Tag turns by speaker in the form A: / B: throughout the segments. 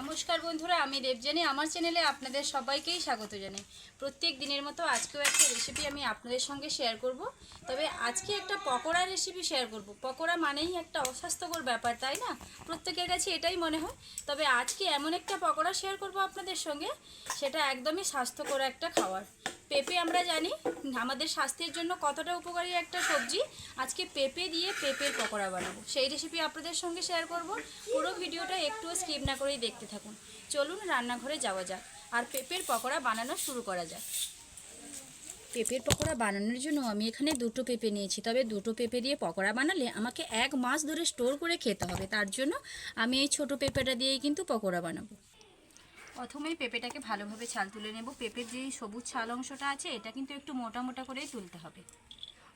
A: নমস্কার বন্ধুরা, আমি দেবজানি আমার চ্যানেলে আপনাদের সবাইকেই স্বাগত জানাই। প্রত্যেক দিনের মতো আজকেও একটা রেসিপি আমি আপনাদের সঙ্গে শেয়ার করব। তবে আজকে একটা পকোড়া রেসিপি শেয়ার করব। পকোড়া মানেই একটা অস্বাস্থ্যকর ব্যাপার, তাই না? প্রত্যেকের কাছে এটাই মনে হয়। তবে আজকে এমন একটা পকোড়া শেয়ার করব আপনাদের সঙ্গে, সেটা একদমই স্বাস্থ্যকর একটা খাবার। পেঁপে আমরা জানি, আমাদের স্বাস্থ্যের জন্য কতটা উপকারী একটা সবজি। আজকে পেঁপে দিয়ে পেঁপের পকোড়া বানাবো। সেই রেসিপি আপনাদের সঙ্গে শেয়ার করব। পুরো ভিডিওটা একটুও স্কিপ না করেই দেখতে থাকুন। চলুন রান্নাঘরে যাওয়া যাক। আর পেঁপের পকোড়া বানানো শুরু করা যাক। পেঁপের পকোড়া বানানোর জন্য আমি এখানে দুটো পেঁপে নিয়েছি। তবে দুটো পেঁপে দিয়ে পকোড়া বানালে আমাকে এক মাস ধরে স্টোর করে খেতে হবে। তার জন্য আমি এই ছোট পেঁপেটা দিয়েই কিন্তু পকোড়া বানাবো। প্রথমেই পেঁপেটাকে ভালোভাবে ছাল তুলে নেব। পেঁপের যে সবুজ ছাল অংশটা আছে, এটা কিন্তু একটু মোটা মোটা করেই তুলতে হবে।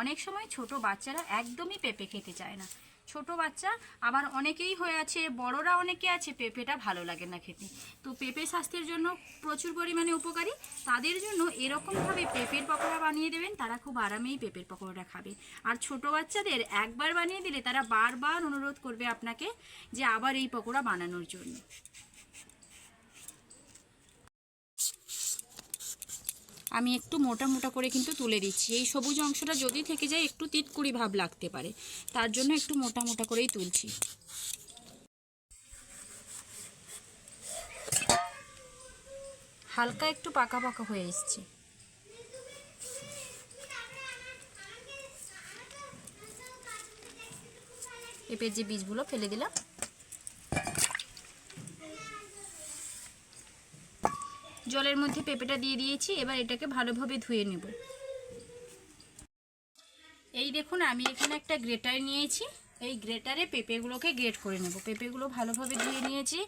A: অনেক সময় ছোট বাচ্চারা একদমই পেঁপে খেতে চায় না। ছোট বাচ্চা আবার অনেকেই হয়ে আছে, বড়রা অনেকে আছে পেঁপেটা ভালো লাগে না খেতে। তো পেঁপে স্বাস্থ্যের জন্য প্রচুর পরিমাণে উপকারী। তাদের জন্য এরকমভাবে পেঁপের পকোড়া বানিয়ে দেবেন, তারা খুব আরামেই পেঁপের পকোড়াটা খাবে। আর ছোট বাচ্চাদের একবার বানিয়ে দিলে তারা বারবার অনুরোধ করবে আপনাকে যে আবার এই পকোড়া বানানোর জন্য। আমি একটু মোটা মোটা করে কিন্তু তুলে দিচ্ছি। এই সবুজ অংশটা যদি থেকে যায় একটু তিতকুড়ি ভাব লাগতে পারে। তার জন্য একটু মোটা মোটা করেই তুলছি। হালকা একটু পাকা পাকা হয়ে এসছে। পেঁপের যে বীজগুলো ফেলে দিলাম। জলের মধ্যে পেঁপেটা দিয়ে দিয়েছি, এবার এটাকে ভালোভাবে ধুয়ে নেব। এই দেখুন, আমি এখানে একটা গ্রেটার নিয়েছি। এই গ্রেটারে পেঁপেগুলোকে গ্রেট করে নেব। পেঁপেগুলো ভালোভাবে ধুয়ে নিয়েছি।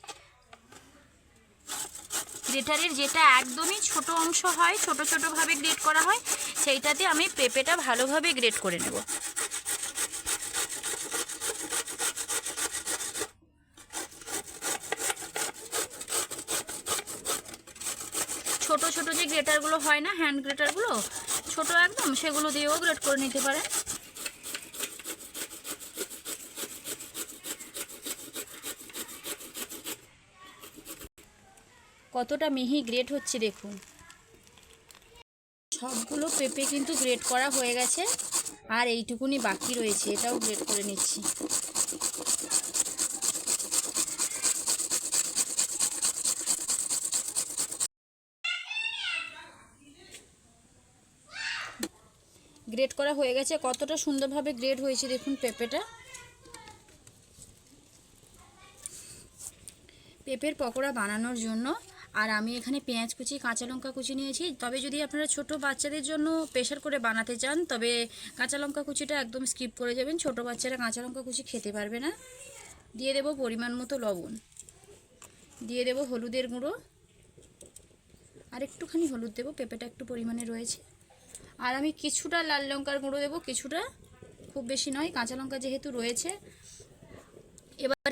A: গ্রেটারের যেটা একদমই ছোট অংশ হয়, ছোট ছোটোভাবে গ্রেট করা হয়, সেইটাতে আমি পেঁপেটা ভালোভাবে গ্রেট করে নেব। ছোট ছোট যে গ্রেটারগুলো হয় না হ্যান্ড গ্রেটারগুলো ছোট একদম, সেগুলো দিয়েও গ্রেট করে নিতে পারেন। কতটা মিহি গ্রেট হচ্ছে দেখুন। সবগুলো পেঁপে কিন্তু গ্রেট করা হয়ে গেছে, আর এইটুকুনি বাকি রয়েছে, এটাও গ্রেট করে নিচ্ছি। গ্রেড করা হয়ে গেছে। কতটা সুন্দরভাবে গ্রেড হয়েছে দেখুন পেঁপেটা। পেঁপের পকোড়া বানানোর জন্য, আর আমি এখানে পেঁয়াজ কুচি, কাঁচা লঙ্কা কুচি নিয়েছি। তবে যদি আপনারা ছোট বাচ্চাদের জন্য প্রেশার করে বানাতে চান, তবে কাঁচা লঙ্কা কুচিটা একদম স্কিপ করে যাবেন। ছোট বাচ্চারা কাঁচা লঙ্কা কুচি খেতে পারবে না। দিয়ে দেব পরিমাণ মতো লবণ। দিয়ে দেব হলুদের গুঁড়ো। আর একটুখানি হলুদ দেবো, পেঁপেটা একটু পরিমাণে রয়েছে। আর আমি কিছুটা লাল লঙ্কার গুঁড়ো দেবো, কিছুটা। খুব বেশি নয়, কাঁচা লঙ্কা যেহেতু রয়েছে। এবার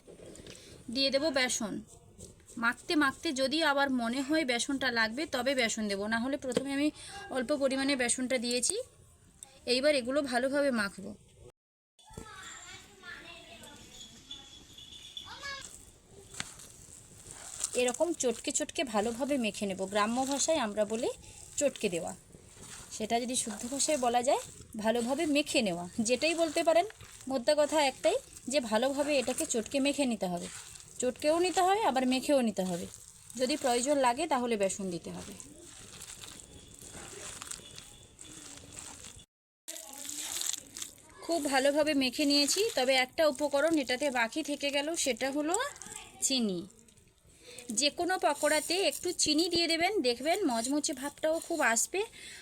A: দিয়ে দেবো বেসন। মাখতে মাখতে যদি আবার মনে হয় বেসনটা লাগবে, তবে বেসন দেবো। না হলে প্রথমে আমি অল্প পরিমাণে বেসনটা দিয়েছি। এইবার এগুলো ভালোভাবে মাখবো। এরকম চটকে চটকে ভালোভাবে মেখে নেব। গ্রাম্য ভাষায় আমরা বলি চটকে দেওয়া। সেটা যদি শুদ্ধ ভাষায় বলা যায়, ভালোভাবে মেখে নেওয়া। যেটাই বলতে পারেন, মোদ্দা কথা একটাই, যে ভালোভাবে এটাকে চটকে মেখে নিতে হবে। চটকেও নিতে হবে, আবার মেখেও নিতে হবে। যদি প্রয়োজন লাগে, তাহলে বেসন দিতে হবে। খুব ভালোভাবে মেখে নিয়েছি, তবে একটা উপকরণ এটাতে বাকি থেকে গেল, সেটা হলো চিনি। যে কোনো পকোড়াতে একটু চিনি দিয়ে দেবেন, দেখবেন মচমচে ভাবটাও খুব আসবে।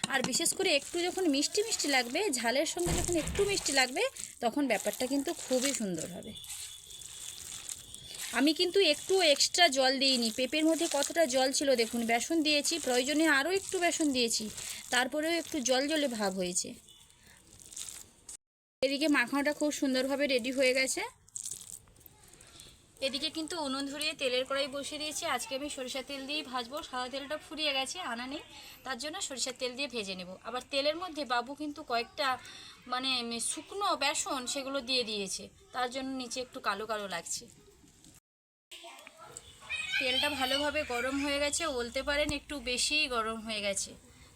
A: আর বিশেষ করে একটু যখন মিষ্টি মিষ্টি লাগবে, ঝালের সঙ্গে যখন একটু মিষ্টি লাগবে, তখন ব্যাপারটা কিন্তু খুবই সুন্দর হবে। আমি কিন্তু একটু এক্সট্রা জল দিইনি। পেঁপের মধ্যে কতটা জল ছিল দেখুন, বেসন দিয়েছি, প্রয়োজনে আরও একটু বেসন দিয়েছি, তারপরেও একটু জল জলে ভাব হয়েছে। এদিকে মাখানোটা খুব সুন্দরভাবে রেডি হয়ে গেছে। এদিকে কিন্তু উনুন ধরিয়ে তেলের কড়াই বসিয়ে দিয়েছি। আজকে আমি সরিষার তেল দিয়েই ভাজবো। সাদা তেলটা ফুরিয়ে গেছে, আনা নেই। তার জন্য সরিষার তেল দিয়ে ভেজে নেব। আবার তেলের মধ্যে বাবু কিন্তু কয়েকটা মানে শুকনো বেসন সেগুলো দিয়ে দিয়েছে। তার জন্য নিচে একটু কালো কালো লাগছে। তেলটা ভালোভাবে গরম হয়ে গেছে। বলতে পারেন, একটু বেশিই গরম হয়ে গেছে।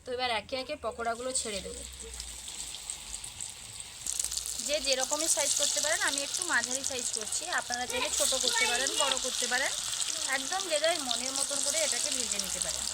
A: তো এবার একে একে পকোড়াগুলো ছেড়ে দেবো। যে যেরকমই সাইজ করতে পারেন, আমি একটু মাঝারি সাইজ করছি। আপনারা চাইলে ছোট করতে পারেন, বড় করতে পারেন। একদম যে যার মনের মতন করে এটাকে ভেজে নিতে পারেন।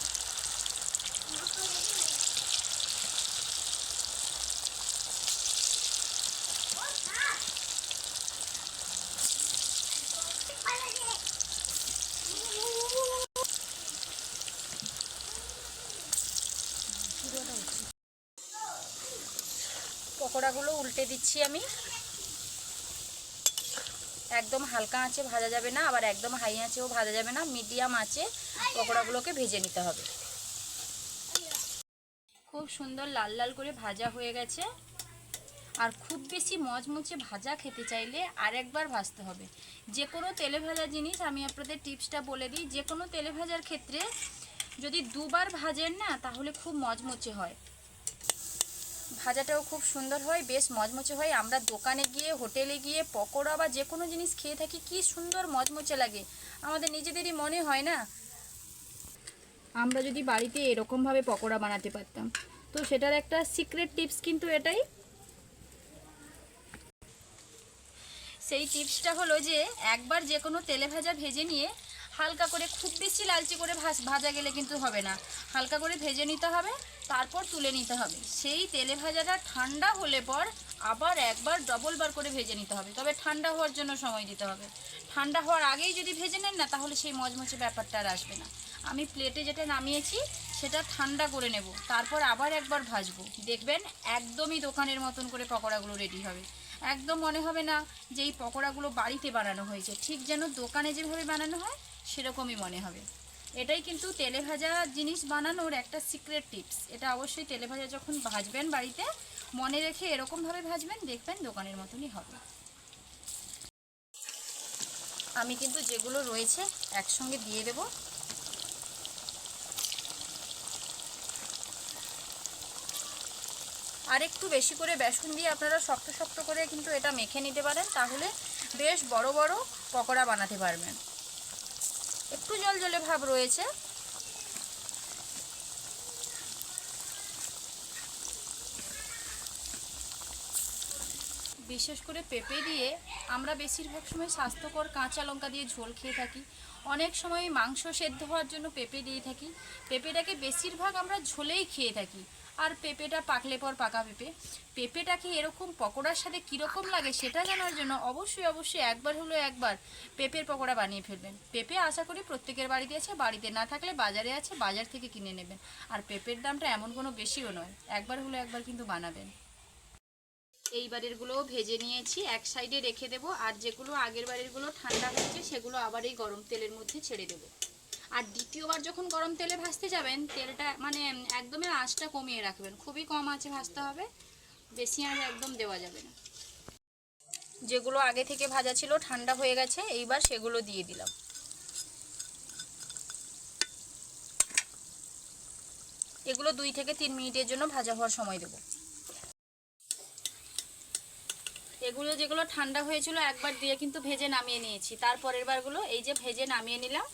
A: পকোড়াগুলো উল্টে দিচ্ছি আমি। একদম হালকা আঁচে ভাজা যাবে না, আবার একদম হাই আঁচেও ভাজা যাবে না, মিডিয়াম আঁচে পকোড়াগুলোকে ভেজে নিতে হবে। খুব সুন্দর লাল লাল করে ভাজা হয়ে গেছে। আর খুব বেশি মচমচে ভাজা খেতে চাইলে আরেকবার ভাজতে হবে। যে কোনো তেলে ভাজা জিনিস আমি আপনাদের টিপসটা বলে দিই, যে কোনো তেলে ভাজার ক্ষেত্রে যদি দুবার ভাজেন না, তাহলে খুব মচমচে হয়। ভাজাটাও খুব সুন্দর হয় বেশ মচমচে হয়। আমরা দোকানে গিয়ে হোটেলে গিয়ে পকোড়া বা যে কোনো জিনিস খেয়ে থাকি কি সুন্দর মচমচে লাগে। আমাদের নিজেদেরই মনে হয় না? আমরা যদি বাড়িতে এরকমভাবে পকোড়া বানাতে পারতাম। তো সেটার একটা সিক্রেট টিপস কিন্তু এটাই। সেই টিপসটা হলো যে একবার যে কোনো তেলে ভাজা ভেজে নিয়ে হালকা করে খুব বেশি লালচে করে ভাজ- গেলে কিন্তু হবে না। হালকা করে ভেজে নিতে হবে, তারপর তুলে নিতে হবে। সেই তেলে ভাজাটা ঠান্ডা হলে পর আবার একবার ডবল বার করে ভেজে নিতে হবে। তবে ঠান্ডা হওয়ার জন্য সময় দিতে হবে। ঠান্ডা হওয়ার আগেই যদি ভেজে নেন না, তাহলে সেই মজমচে ব্যাপারটা আর আসবে না। আমি প্লেটে যেটা নামিয়েছি, সেটা ঠান্ডা করে নেব। তারপর আবার একবার ভাজবো। দেখবেন একদমই দোকানের মতন করে পকোড়াগুলো রেডি হবে। একদম মনে হবে না যে এই পকোড়াগুলো বাড়িতে বানানো হয়েছে। ঠিক যেন দোকানে যেভাবে বানানো হয় সেরকমই মনে হবে। এটাই কিন্তু তেলে ভাজা জিনিস বানানোর একটা সিক্রেট টিপস এটা অবশ্যই তেলে ভাজা যখন ভাজবেন বাড়িতে, মনে রেখে এরকমভাবে ভাজবেন, দেখবেন দোকানের মতনই হবে। আমি কিন্তু যেগুলো রয়েছে একসঙ্গে দিয়ে দেব। আর একটু বেশি করে বেসন দিয়ে আপনারা শক্ত শক্ত করে কিন্তু এটা মেখে নিতে পারেন, তাহলে বেশ বড় বড় পকোড়া বানাতে পারবেন। একটু জল জলে ভাব রয়েছে। বিশেষ করে পেঁপে দিয়ে আমরা বেশিরভাগ সময় স্বাস্থ্যকর কাঁচা লঙ্কা দিয়ে ঝোল খেয়ে থাকি। অনেক সময় মাংস সেদ্ধ হওয়ার জন্য পেঁপে দিয়ে থাকি। পেঁপেটাকে বেশিরভাগ আমরা ঝোলেই খেয়ে থাকি। আর পেঁপেটা পাকলে পর পাকা পেঁপে। পেঁপেটাকে এরকম পকোড়ার সাথে কীরকম লাগে সেটা জানার জন্য অবশ্যই অবশ্যই একবার হলো একবার পেঁপের পকোড়া বানিয়ে ফেলবেন। পেঁপে আশা করি প্রত্যেকের বাড়িতে আছে, বাড়িতে না থাকলে বাজারে আছে, বাজার থেকে কিনে নেবেন। আর পেঁপের দামটা এমন কোনো বেশিও নয়, একবার হলো একবার কিন্তু বানাবেন। এই এইবারেরগুলোও ভেজে নিয়েছি, এক সাইডে রেখে দেবো, আর যেগুলো আগের বারেরগুলো ঠান্ডা হয়েছে সেগুলো আবার এই গরম তেলের মধ্যে ছেড়ে দেবো। আর দ্বিতীয়বার যখন গরম তেলে ভাজতে যাবেন, তেলটা মানে একদমই আঁচটা কমিয়ে রাখবেন। খুবই কম আঁচে ভাজতে হবে, বেশি আঁচ একদম দেওয়া যাবে না। যেগুলো আগে থেকে ভাজা ছিল, ঠান্ডা হয়ে গেছে, এইবার সেগুলো দিয়ে দিলাম। এগুলো দুই থেকে তিন মিনিটের জন্য ভাজা হওয়ার সময় দেবো। এগুলো যেগুলো ঠান্ডা হয়েছিল, একবার দিয়ে কিন্তু ভেজে নামিয়ে নিয়েছি। তারপরের বারগুলো এই যে ভেজে নামিয়ে নিলাম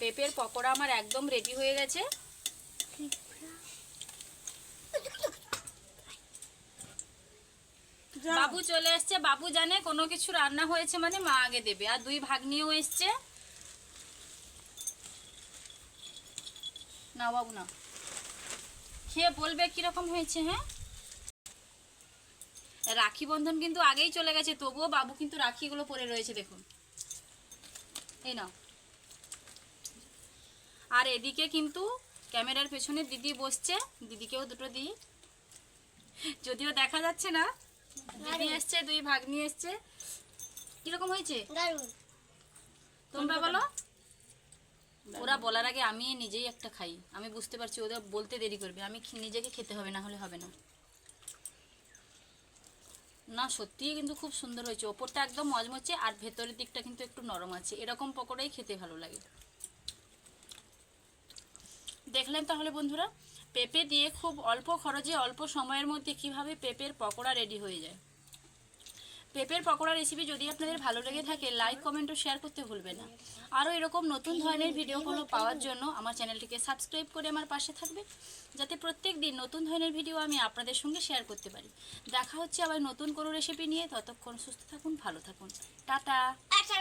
A: পেঁপের পকোড়া আমার একদম রেডি হয়ে গেছে। বাবু চলে এসছে। বাবু জানে কোনো কিছু রান্না হয়েছে মানে মা আগে দেবে। আর দুই ভাগ্নিও এসছে। না বাবু না খেয়ে বলবে কীরকম হয়েছে হ্যাঁ? রাখি বন্ধন কিন্তু আগেই চলে গেছে তবুও বাবু কিন্তু রাখিগুলো পরে রয়েছে দেখুন। এই নাও। আর এদিকে কিন্তু ক্যামেরার পেছনে দিদি বসছে। দিদিকেও দুটো দিই। যদিও দেখা যাচ্ছে না দিদি এসছে দুই ভাগ্নি এসছে। কীরকম হয়েছে? তোমরা বলো। ওরা বলার আগে আমি নিজেই একটা খাই। আমি বুঝতে পারছি ওদের বলতে দেরি করবে। আমি নিজেকে খেতে হবে না হলে হবে না। না সত্যিই কিন্তু খুব সুন্দর হয়েছে। ওপরটা একদম মজমচে আর ভেতরের দিকটা কিন্তু একটু নরম আছে। এরকম পকোড়াই খেতে ভালো লাগে। দেখলেন তাহলে বন্ধুরা? পেঁপে দিয়ে খুব অল্প খরচে, অল্প সময়ের মধ্যে কীভাবে পেঁপের পকোড়া রেডি হয়ে যায়? পেঁপের পকোড়া রেসিপি যদি আপনাদের ভালো লেগে থাকে লাইক কমেন্ট ও শেয়ার করতে ভুলবেন না। আরও এরকম নতুন ধরনের ভিডিওগুলো পাওয়ার জন্য আমার চ্যানেলটিকে সাবস্ক্রাইব করে আমার পাশে থাকবে, যাতে প্রত্যেক দিন নতুন ধরনের ভিডিও আমি আপনাদের সঙ্গে শেয়ার করতে পারি। দেখা হচ্ছে আবার নতুন কোনো রেসিপি নিয়ে। ততক্ষণ সুস্থ থাকুন, ভালো থাকুন। টাটা!
B: আচ্ছা